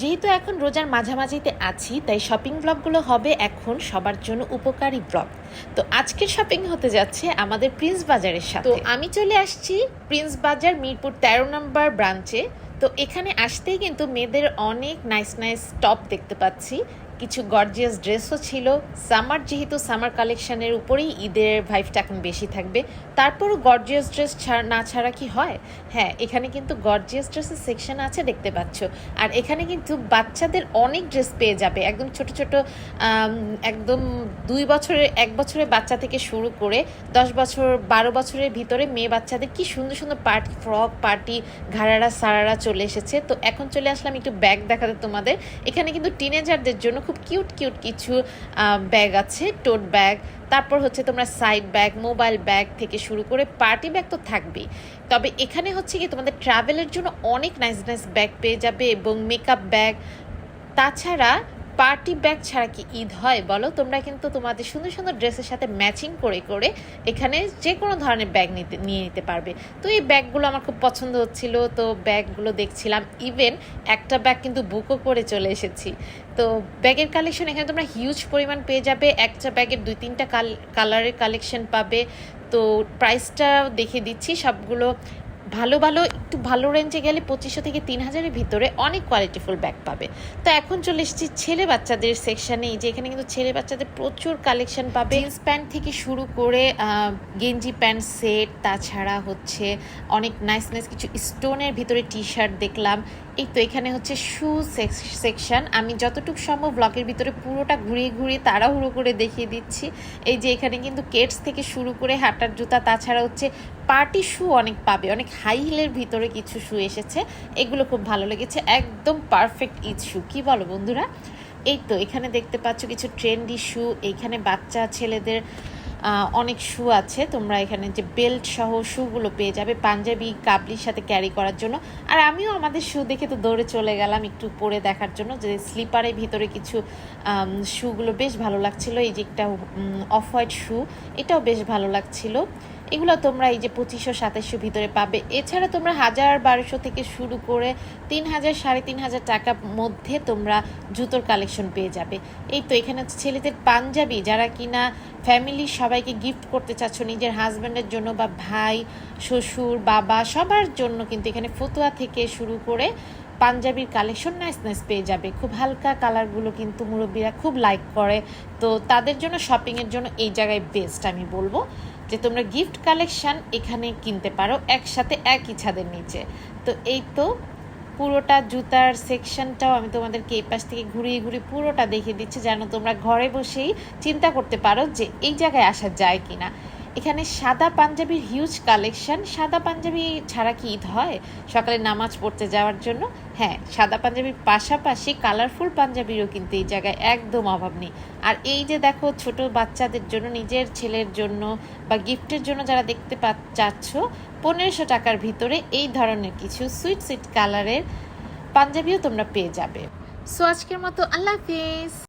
যেহেতু এখন রোজার মাঝামাঝিতে আছি, তাই শপিং ব্লগগুলো হবে এখন সবার জন্য উপকারী ব্লগ। তো আজকের শপিং হতে যাচ্ছে আমাদের প্রিন্স বাজারের সাথে। তো আমি চলে আসছি প্রিন্স বাজার মিরপুর তেরো নম্বর ব্রাঞ্চে। তো এখানে আসতেই কিন্তু মেয়েদের অনেক নাইস নাইস টপ দেখতে পাচ্ছি। কিছু গর্জিয়াস ড্রেসও ছিল। সামার যেহেতু সামার কালেকশনের উপরেই ঈদের ভাইভটা এখন বেশি থাকবে, তারপরও গর্জিয়াস ড্রেস ছাড়া, না ছাড়া কি হয়? হ্যাঁ এখানে কিন্তু গর্জিয়াস ড্রেসের সেকশন আছে দেখতে পাচ্ছ। আর এখানে কিন্তু বাচ্চাদের অনেক ড্রেস পেয়ে যাবে। একদম ছোট ছোট একদম দুই বছরের, এক বছরের বাচ্চা থেকে শুরু করে দশ বছর, বারো বছরের ভিতরে মেয়ে বাচ্চাদের কি সুন্দর সুন্দর পার্টি ফ্রক পার্টি ঘাড়ারা, সারারা চলে এসেছে। তো এখন চলে আসলাম একটু ব্যাগ দেখাতে তোমাদের। এখানে কিন্তু টিনেজারদের জন্য খুব কিউট কিউট কিছু ব্যাগ আছে, টোট ব্যাগ। তারপর হচ্ছে তোমরা সাইড ব্যাগ, মোবাইল ব্যাগ থেকে শুরু করে পার্টি ব্যাগ তো থাকবেই। তবে এখানে হচ্ছে কি তোমাদের ট্রাভেলের জন্য অনেক নাইস নাইস ব্যাগ পেয়ে যাবে এবং মেকআপ ব্যাগ তাছাড়া পার্টি ব্যাগ ছাড়া কি ঈদ হয় বলো? তোমরা কিন্তু তোমাদের সুন্দর সুন্দর ড্রেসের সাথে ম্যাচিং করে করে এখানে যে কোনো ধরনের ব্যাগ নিতে, নিয়ে নিতে পারবে। তো এই ব্যাগগুলো আমার খুব পছন্দ হচ্ছিল। তো ব্যাগগুলো দেখছিলাম। ইভেন একটা ব্যাগ কিন্তু বুকও করে চলে এসেছি। তো ব্যাগের কালেকশন এখানে তোমরা হিউজ পরিমাণ পেয়ে যাবে। একটা ব্যাগের দুই তিনটা কালারের কালেকশন পাবে। তো প্রাইসটা দেখে দিচ্ছি। সবগুলো ভালো ভালো, একটু ভালো রেঞ্জে গেলে পঁচিশশো থেকে তিন হাজারের ভিতরে অনেক কোয়ালিটিফুল ব্যাগ পাবে। তো এখন চলে এসেছি ছেলে বাচ্চাদের সেকশানে যে এখানে কিন্তু ছেলে বাচ্চাদের প্রচুর কালেকশন পাবে। জিন্স প্যান্ট থেকে শুরু করে গেঞ্জি প্যান্ট সেট তাছাড়া হচ্ছে অনেক নাইস নাইস কিছু স্টোনের ভিতরে টি শার্ট দেখলাম। এই তো এখানে হচ্ছে শু সেকশন আমি যতটুকু সম্ভব ব্লকের ভিতরে পুরোটা ঘুরিয়ে ঘুরিয়ে তাড়াহুড়ো করে দেখিয়ে দিচ্ছি। এই যে এখানে কিন্তু কেটস থেকে শুরু করে হাঁটার জুতা, তাছাড়া হচ্ছে পার্টি শু অনেক পাবে, অনেক হাই হিলের ভিতরে কিছু শু এসেছে। এগুলো খুব ভালো লেগেছে। একদম পারফেক্ট ঈদ শু। কি বলো বন্ধুরা? এই তো, এখানে দেখতে পাচ্ছ কিছু ট্রেন্ডি শু। এইখানে বাচ্চা ছেলেদের অনেক শু আছে। তোমরা এখানে যে বেল্ট সহ শুগুলো পেয়ে যাবে পাঞ্জাবি কাবলির সাথে ক্যারি করার জন্য। আর আমিও আমাদের শু দেখে তো দৌড়ে চলে গেলাম একটু পরে দেখার জন্য। যে স্লিপারের ভিতরে কিছু শুগুলো বেশ ভালো লাগছিল। এই যে একটা অফ হোয়াইট শু, এটাও বেশ ভালো লাগছিল। এগুলো তোমরা এই যে পঁচিশশো, সাতাশশো ভিতরে পাবে। এছাড়া তোমরা হাজার বারোশো থেকে শুরু করে তিন হাজার, সাড়ে তিন হাজার টাকার মধ্যে তোমরা জুতোর কালেকশন পেয়ে যাবে। এই তো এখানে ছেলেদের পাঞ্জাবি। যারা কিনা ফ্যামিলির সবাইকে গিফট করতে চাচ্ছ, নিজের হাজব্যান্ডের জন্য বা ভাই, শ্বশুর, বাবা, সবার জন্য কিন্তু এখানে ফতুয়া থেকে শুরু করে পাঞ্জাবির কালেকশন নাইস নাইস পেয়ে যাবে। খুব হালকা কালারগুলো কিন্তু মুরব্বীরা খুব লাইক করে। তো তাদের জন্য শপিংয়ের জন্য এই জায়গায় বেস্ট আমি বলব। যে তোমরা গিফট কালেকশন এখানে কিনতে পারো একসাথে একই ছাদের নিচে। তো এই তো পুরোটা জুতার সেকশনটাও আমি তোমাদেরকে এই পাশ থেকে ঘুরিয়ে ঘুরিয়ে পুরোটা দেখিয়ে দিচ্ছি, যেন তোমরা ঘরে বসেই চিন্তা করতে পারো যে এই জায়গায় আসা যায় কিনা। এখানে সাদা পাঞ্জাবির হিউজ কালেকশন সাদা পাঞ্জাবি ছাড়া কি ঈদ হয়? সকালে নামাজ পড়তে যাওয়ার জন্য। হ্যাঁ সাদা পাঞ্জাবির পাশাপাশি কালারফুল পাঞ্জাবিরও কিন্তু এই জায়গায় একদম অভাব নেই। আর এই যে দেখো, ছোট বাচ্চাদের জন্য, নিজের ছেলের জন্য বা গিফটের জন্য যারা দেখতে পা, চাচ্ছ, পনেরোশো টাকার ভিতরে এই ধরনের কিছু সুইট সুইট কালারের পাঞ্জাবিও তোমরা পেয়ে যাবে। সো আজকের মতো আল্লাহ হাফিজ।